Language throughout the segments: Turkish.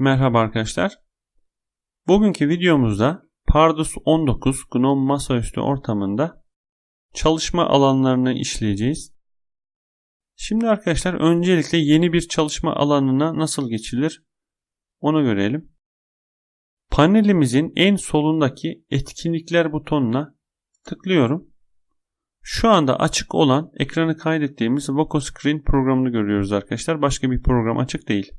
Merhaba arkadaşlar. Bugünkü videomuzda Pardus 19 GNOME masaüstü ortamında çalışma alanlarını işleyeceğiz. Şimdi arkadaşlar öncelikle yeni bir çalışma alanına nasıl geçilir onu görelim. Panelimizin en solundaki etkinlikler butonuna tıklıyorum. Şu anda açık olan ekranı kaydettiğimiz Voco Screen programını görüyoruz arkadaşlar. Başka bir program açık değil.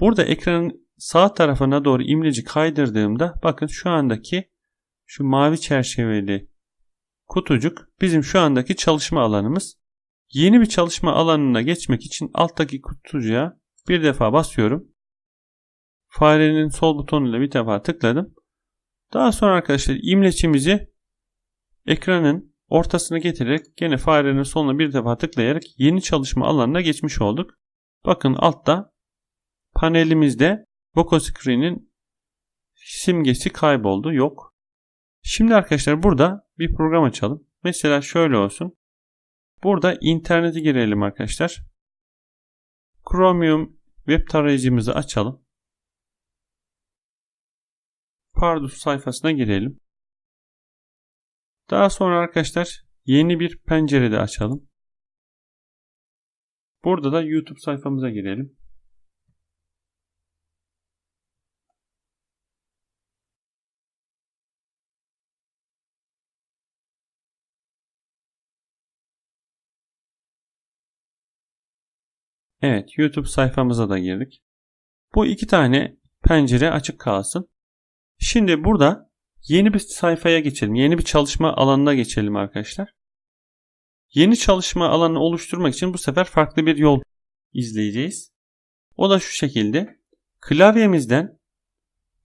Burada ekranın sağ tarafına doğru imleci kaydırdığımda bakın şu andaki şu mavi çerçeveli kutucuk bizim şu andaki çalışma alanımız. Yeni bir çalışma alanına geçmek için alttaki kutucuğa bir defa basıyorum. Farenin sol butonuyla bir defa tıkladım. Daha sonra arkadaşlar imleçimizi ekranın ortasına getirerek gene farenin soluna bir defa tıklayarak yeni çalışma alanına geçmiş olduk. Bakın altta panelimizde Voco Screen'in simgesi kayboldu. Yok. Şimdi arkadaşlar burada bir program açalım. Mesela şöyle olsun. Burada internete girelim arkadaşlar. Chromium web tarayıcımızı açalım. Pardus sayfasına girelim. Daha sonra arkadaşlar yeni bir pencerede açalım. Burada da YouTube sayfamıza girelim. Evet YouTube sayfamıza da girdik. Bu iki tane pencere açık kalsın. Şimdi burada yeni bir sayfaya geçelim. Yeni bir çalışma alanına geçelim arkadaşlar. Yeni çalışma alanı oluşturmak için bu sefer farklı bir yol izleyeceğiz. O da şu şekilde. Klavyemizden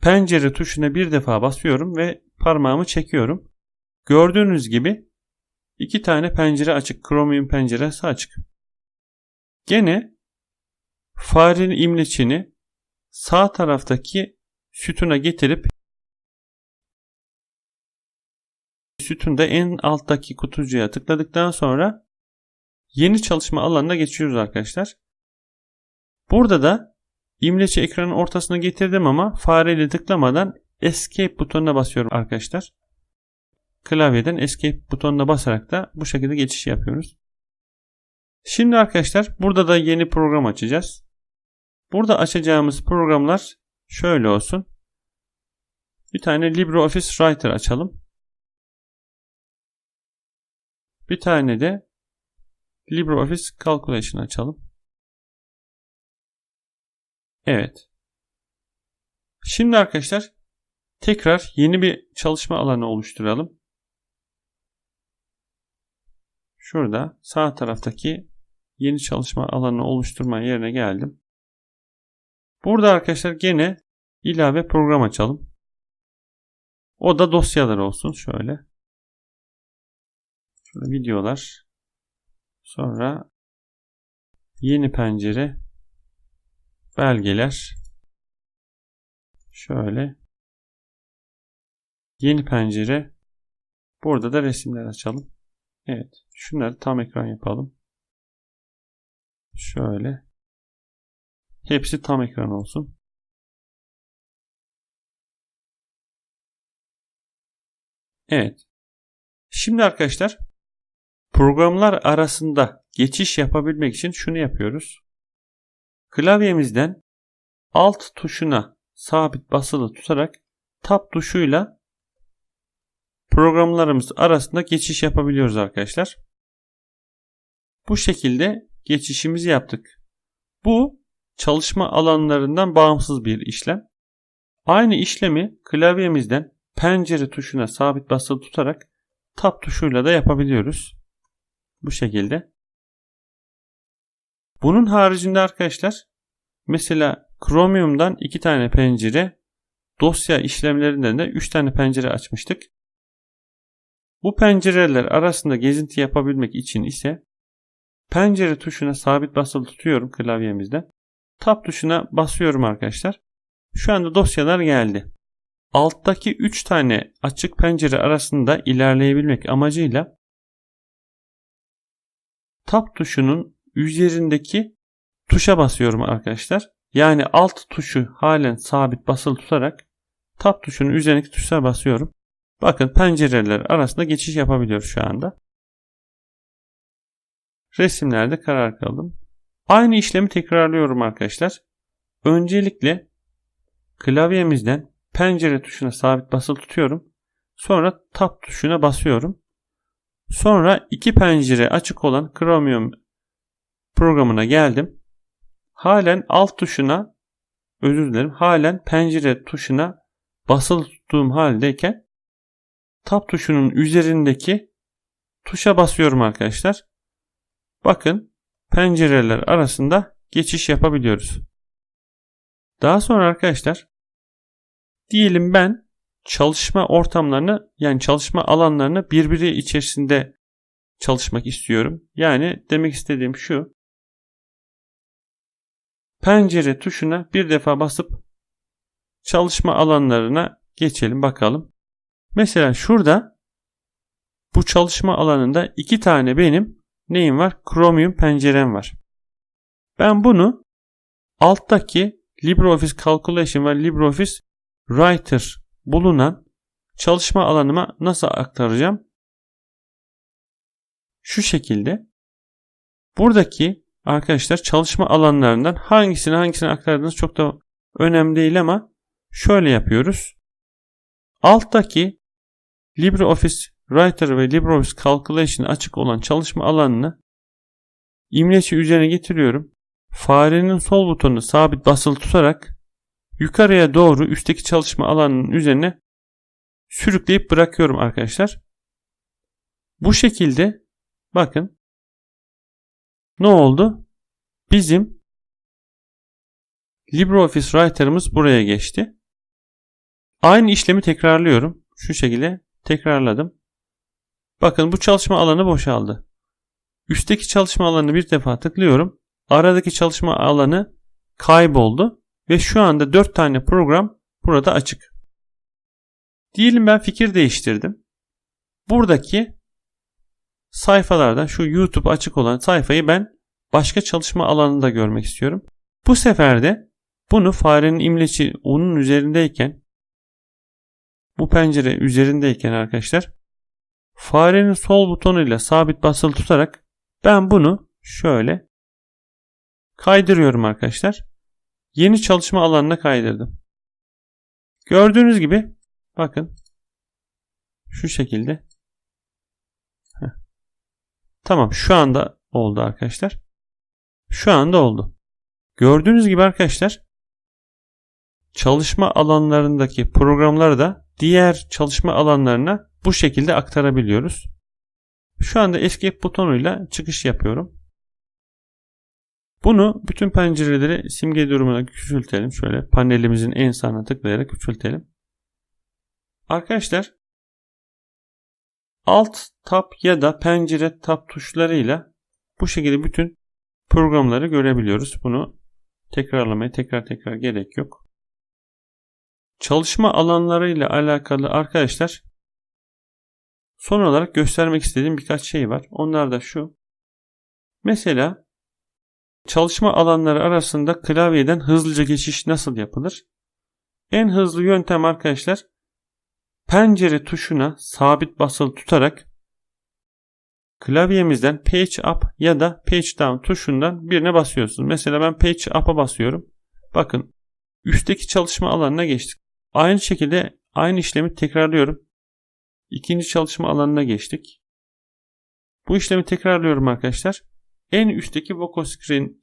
pencere tuşuna bir defa basıyorum ve parmağımı çekiyorum. Gördüğünüz gibi iki tane pencere açık. Chromium penceresi açık. Gene farenin imleçini sağ taraftaki sütuna getirip sütunda en alttaki kutucuya tıkladıktan sonra yeni çalışma alanına geçiyoruz arkadaşlar. Burada da imleci ekranın ortasına getirdim ama fareyle tıklamadan Escape butonuna basıyorum arkadaşlar. Klavyeden Escape butonuna basarak da bu şekilde geçiş yapıyoruz. Şimdi arkadaşlar burada da yeni program açacağız. Burada açacağımız programlar şöyle olsun. Bir tane LibreOffice Writer açalım. Bir tane de LibreOffice Calculation açalım. Evet. Şimdi arkadaşlar tekrar yeni bir çalışma alanı oluşturalım. Şurada sağ taraftaki yeni çalışma alanı oluşturma yerine geldim. Burada arkadaşlar gene ilave program açalım. O da dosyalar olsun şöyle. Şöyle videolar. Sonra yeni pencere belgeler. Şöyle yeni pencere. Burada da resimler açalım. Evet. Şunları tam ekran yapalım. Şöyle. Hepsi tam ekran olsun. Evet. Şimdi arkadaşlar programlar arasında geçiş yapabilmek için şunu yapıyoruz. Klavyemizden alt tuşuna sabit basılı tutarak tab tuşuyla programlarımız arasında geçiş yapabiliyoruz arkadaşlar. Bu şekilde geçişimizi yaptık. Bu çalışma alanlarından bağımsız bir işlem. Aynı işlemi klavyemizden pencere tuşuna sabit basılı tutarak tab tuşuyla da yapabiliyoruz. Bu şekilde. Bunun haricinde arkadaşlar mesela Chromium'dan iki tane pencere dosya işlemlerinden de üç tane pencere açmıştık. Bu pencereler arasında gezinti yapabilmek için ise pencere tuşuna sabit basılı tutuyorum klavyemizde. Tab tuşuna basıyorum arkadaşlar. Şu anda dosyalar geldi. Alttaki 3 tane açık pencere arasında ilerleyebilmek amacıyla Tab tuşunun üzerindeki tuşa basıyorum arkadaşlar. yani alt tuşu halen sabit basılı tutarak tab tuşunun üzerindeki tuşlara basıyorum. Bakın pencereler arasında geçiş yapabiliyoruz şu anda. Resimlerde karar kıldım. Aynı işlemi tekrarlıyorum arkadaşlar. Öncelikle klavyemizden pencere tuşuna sabit basılı tutuyorum. Sonra tab tuşuna basıyorum. Sonra iki pencere açık olan Chromium programına geldim. Halen alt tuşuna özür dilerim. Halen pencere tuşuna basılı tuttuğum haldeyken tab tuşunun üzerindeki tuşa basıyorum arkadaşlar. Bakın pencereler arasında geçiş yapabiliyoruz. Daha sonra arkadaşlar diyelim ben çalışma ortamlarını yani çalışma alanlarını birbiri içerisinde çalışmak istiyorum. Yani demek istediğim şu. Pencere tuşuna bir defa basıp çalışma alanlarına geçelim bakalım. Mesela şurada bu çalışma alanında iki tane benim neyim var? Chromium pencerem var. Ben bunu alttaki LibreOffice Calculation ve LibreOffice Writer bulunan çalışma alanıma nasıl aktaracağım? Şu şekilde buradaki arkadaşlar çalışma alanlarından hangisini hangisini aktardığınız çok da önemli değil ama şöyle yapıyoruz. Alttaki LibreOffice Writer ve LibreOffice Calculation açık olan çalışma alanını imleci üzerine getiriyorum. Farenin sol butonunu sabit basılı tutarak yukarıya doğru üstteki çalışma alanının üzerine sürükleyip bırakıyorum arkadaşlar. Bu şekilde bakın ne oldu? Bizim LibreOffice Writer'ımız buraya geçti. Aynı işlemi tekrarlıyorum. Şu şekilde tekrarladım. Bakın bu çalışma alanı boşaldı. Üstteki çalışma alanını bir defa tıklıyorum. Aradaki çalışma alanı kayboldu ve şu anda 4 tane program burada açık. Diyelim ben fikir değiştirdim. Buradaki sayfalardan şu YouTube açık olan sayfayı ben başka çalışma alanında görmek istiyorum. Bu sefer de bunu farenin imleci onun üzerindeyken bu pencere üzerindeyken arkadaşlar farenin sol butonuyla sabit basılı tutarak ben bunu şöyle kaydırıyorum arkadaşlar. Yeni çalışma alanına kaydırdım. Gördüğünüz gibi bakın şu şekilde Heh. Tamam şu anda oldu arkadaşlar. Şu anda oldu. Gördüğünüz gibi arkadaşlar çalışma alanlarındaki programları da diğer çalışma alanlarına bu şekilde aktarabiliyoruz. Şu anda Escape butonuyla çıkış yapıyorum. Bunu bütün pencereleri simge durumuna küçültelim. Şöyle panelimizin en sağına tıklayarak küçültelim. Arkadaşlar Alt tab ya da pencere tab tuşlarıyla bu şekilde bütün programları görebiliyoruz. Bunu tekrarlamaya tekrar tekrar gerek yok. Çalışma alanları ile alakalı arkadaşlar son olarak göstermek istediğim birkaç şey var. Onlar da şu. Mesela çalışma alanları arasında klavyeden hızlıca geçiş nasıl yapılır? En hızlı yöntem arkadaşlar pencere tuşuna sabit basılı tutarak klavyemizden page up ya da page down tuşundan birine basıyorsunuz. Mesela ben page up'a basıyorum. Bakın üstteki çalışma alanına geçtik. Aynı şekilde aynı işlemi tekrarlıyorum. İkinci çalışma alanına geçtik. Bu işlemi tekrarlıyorum arkadaşlar. En üstteki vocal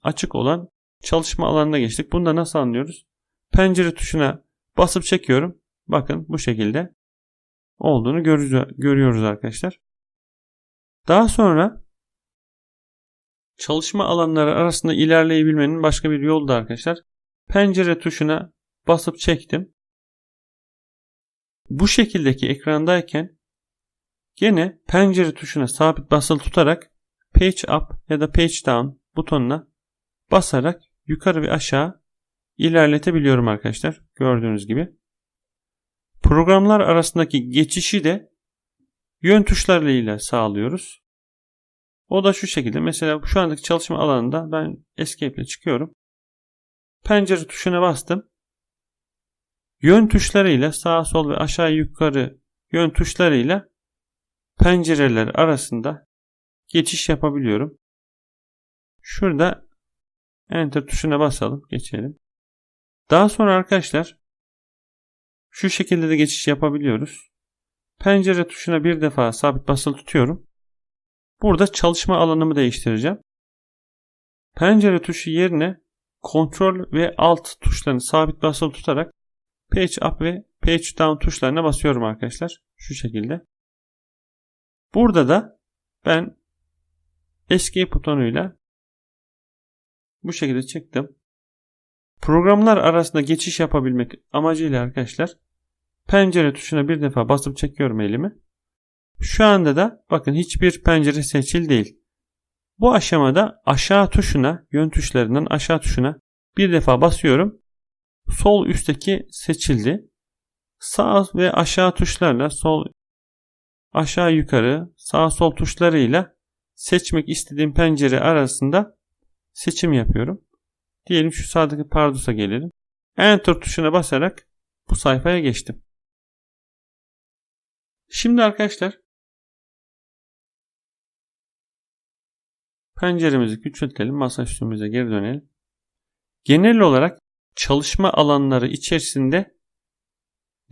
açık olan çalışma alanına geçtik. Bunu da nasıl anlıyoruz? Pencere tuşuna basıp çekiyorum. Bakın bu şekilde olduğunu görüyoruz arkadaşlar. Daha sonra çalışma alanları arasında ilerleyebilmenin başka bir yolu da arkadaşlar. Pencere tuşuna basıp çektim. Bu şekildeki ekrandayken gene pencere tuşuna sabit basılı tutarak page up ya da page down butonuna basarak yukarı ve aşağı ilerletebiliyorum arkadaşlar. Gördüğünüz gibi. Programlar arasındaki geçişi de yön tuşlarıyla sağlıyoruz. O da şu şekilde. Mesela şu andaki çalışma alanında ben Escape ile çıkıyorum. Pencere tuşuna bastım. Yön tuşlarıyla sağ sol ve aşağı yukarı yön tuşlarıyla pencereler arasında geçiş yapabiliyorum. Şurada enter tuşuna basalım. Geçelim. Daha sonra arkadaşlar şu şekilde de geçiş yapabiliyoruz. Pencere tuşuna bir defa sabit basılı tutuyorum. Burada çalışma alanımı değiştireceğim. Pencere tuşu yerine kontrol ve alt tuşlarını sabit basılı tutarak page up ve page down tuşlarına basıyorum arkadaşlar. Şu şekilde. Burada da ben escape butonuyla bu şekilde çıktım. Programlar arasında geçiş yapabilmek amacıyla arkadaşlar pencere tuşuna bir defa basıp çekiyorum elimi. Şu anda da bakın hiçbir pencere seçil değil. Bu aşamada aşağı tuşuna, yön tuşlarından aşağı tuşuna bir defa basıyorum. Sol üstteki seçildi. Sağ ve aşağı tuşlarla sol aşağı yukarı sağ sol tuşlarıyla seçmek istediğim pencere arasında seçim yapıyorum. Diyelim şu sağdaki Pardus'a gelelim. Enter tuşuna basarak bu sayfaya geçtim. Şimdi arkadaşlar penceremizi küçültelim. Masa üstümüze geri dönelim. Genel olarak çalışma alanları içerisinde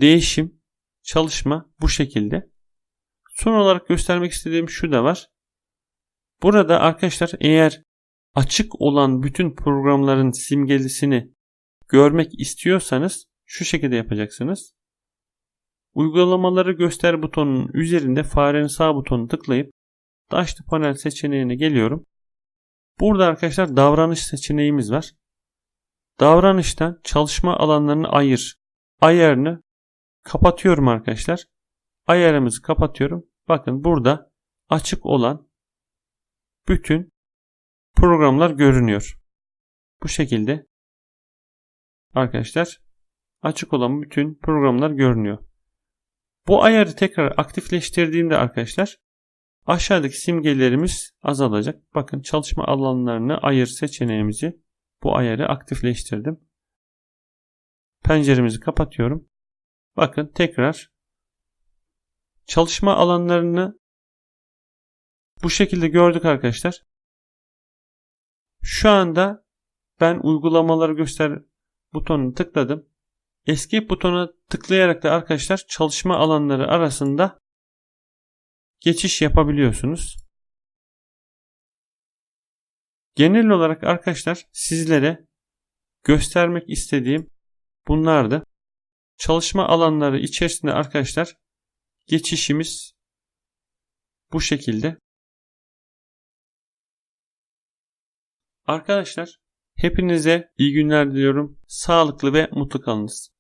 değişim, çalışma bu şekilde. Son olarak göstermek istediğim şu da var. Burada arkadaşlar eğer açık olan bütün programların simgelisini görmek istiyorsanız şu şekilde yapacaksınız. Uygulamaları göster butonunun üzerinde farenin sağ butonunu tıklayıp Dashboard panel seçeneğine geliyorum. Burada arkadaşlar davranış seçeneğimiz var. Davranıştan çalışma alanlarını ayır ayarını kapatıyorum arkadaşlar. Ayarımızı kapatıyorum. Bakın burada açık olan bütün programlar görünüyor. Bu şekilde arkadaşlar açık olan bütün programlar görünüyor. Bu ayarı tekrar aktifleştirdiğimde arkadaşlar aşağıdaki simgelerimiz azalacak. Bakın çalışma alanlarını ayır seçeneğimizi bu ayarı aktifleştirdim. Penceremizi kapatıyorum. Bakın tekrar çalışma alanlarını bu şekilde gördük arkadaşlar. Şu anda ben uygulamaları göster butonunu tıkladım. Escape butonuna tıklayarak da arkadaşlar çalışma alanları arasında geçiş yapabiliyorsunuz. Genel olarak arkadaşlar sizlere göstermek istediğim bunlardı. Çalışma alanları içerisinde arkadaşlar geçişimiz bu şekilde. Arkadaşlar hepinize iyi günler diliyorum. Sağlıklı ve mutlu kalınız.